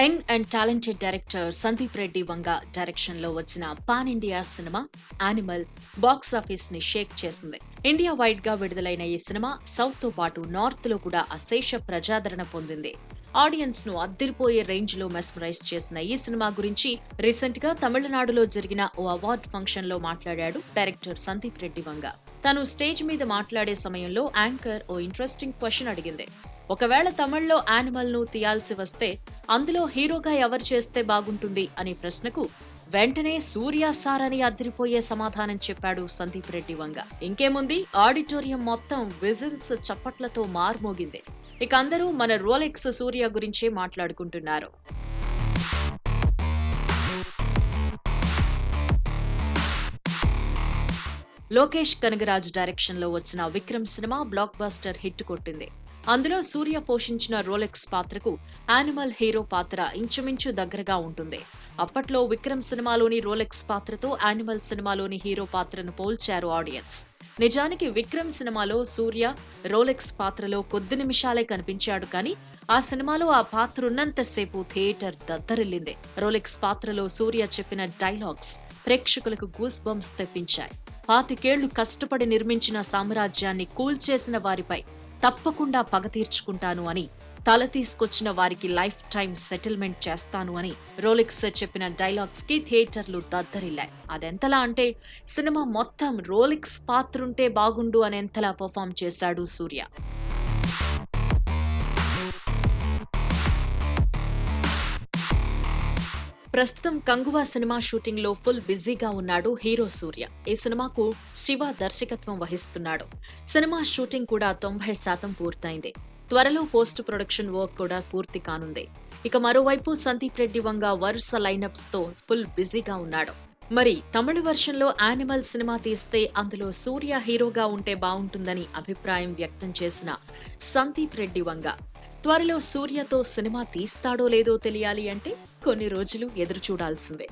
Young and talented director Sandeep Reddy Vanga డైరెక్షన్లో వచ్చిన pan India cinema Animal box ఆఫీస్ని shake చేసింది. India వైడ్గా విడుదలైన ఈ సినిమా సౌత్తో పాటు నార్త్లో కూడా అశేష ప్రజాదరణ పొందింది. ఆడియన్స్ను అద్దరిపోయే రేంజ్లో మెస్మరైజ్ చేసిన ఈ సినిమా గురించి రీసెంట్గా తమిళనాడులో జరిగిన ఓ అవార్డ్ ఫంక్షన్లో మాట్లాడాడు డైరెక్టర్ సందీప్ రెడ్డి వంగ. తను స్టేజ్ మీద మాట్లాడే సమయంలో యాంకర్ ఓ ఇంట్రెస్టింగ్ క్వశ్చన్ అడిగింది. ఒకవేళ తమిళ్ళో యానిమల్ను తీయాల్సి వస్తే అందులో హీరోగా ఎవరు చేస్తే బాగుంటుంది అనే ప్రశ్నకు వెంటనే సూర్య సార్ అని అదిరిపోయే సమాధానం చెప్పాడు సందీప్ రెడ్డి వంగ. ఇంకేముంది? ఆడిటోరియం మొత్తం విజిల్స్ చప్పట్లతో మార్మోగింది. ఇక అందరూ మన రోలెక్స్ సూర్య గురించే మాట్లాడుకుంటున్నారు. లోకేష్ కనగరాజ్ డైరెక్షన్లో వచ్చిన Vikram cinema blockbuster hit కొట్టింది. అందులో సూర్య పోషించిన రోలెక్స్ పాత్రకు యానిమల్ హీరో పాత్ర ఇంచుమించు దగ్గరగా ఉంటుంది. అప్పట్లో విక్రమ్ సినిమాలోని రోలెక్స్ పాత్రతో యానిమల్ సినిమాలోని హీరో పాత్రను పోల్చారు ఆడియన్స్. నిజానికి విక్రమ్ సినిమాలో సూర్య రోలెక్స్ పాత్రలో కొద్ది నిమిషాలే కనిపించాడు కానీ ఆ సినిమాలో ఆ పాత్ర ఉన్నంతసేపు థియేటర్ దద్దరిల్లింది. రోలెక్స్ పాత్రలో సూర్య చెప్పిన డైలాగ్స్ ప్రేక్షకులకు గూస్ బంప్స్ తెప్పించాయి. పాతికేళ్ళు కష్టపడి నిర్మించిన సామ్రాజ్యాన్ని కూల్చేసిన వారిపై తప్పకుండా పగ తీర్చుకుంటాను అని తల తీసుకొచ్చిన వారికి లైఫ్ టైం సెటిల్మెంట్ చేస్తాను అని రోలిక్స్ చెప్పిన డైలాగ్స్కి థియేటర్లు దద్దరిల్లాయి. అదెంతలా అంటే సినిమా మొత్తం రోలిక్స్ పాత్రుంటే బాగుండు అనేంతలా పర్ఫామ్ చేశాడు సూర్య. ప్రస్తుతం కంగువా సినిమా షూటింగ్లో ఫుల్ బిజీగా ఉన్నాడు హీరో సూర్య. ఈ సినిమాకు శివ దర్శకత్వం వహిస్తున్నాడు. సినిమా షూటింగ్ కూడా తొంభై శాతం పూర్తయింది. త్వరలో పోస్ట్ ప్రొడక్షన్ వర్క్ కూడా పూర్తి కానుంది. ఇక మరోవైపు సందీప్ రెడ్డి వంగ వరుస లైనప్స్తో ఫుల్ బిజీగా ఉన్నాడు. మరి తమిళ వర్షన్లో యానిమల్ సినిమా తీస్తే అందులో సూర్య హీరోగా ఉంటే బాగుంటుందని అభిప్రాయం వ్యక్తం చేసిన సందీప్ రెడ్డి వంగ. త్వరలో సూర్యతో సినిమా తీస్తాడో లేదో తెలియాలి అంటే కొన్ని రోజులు ఎదురు చూడాల్సిందే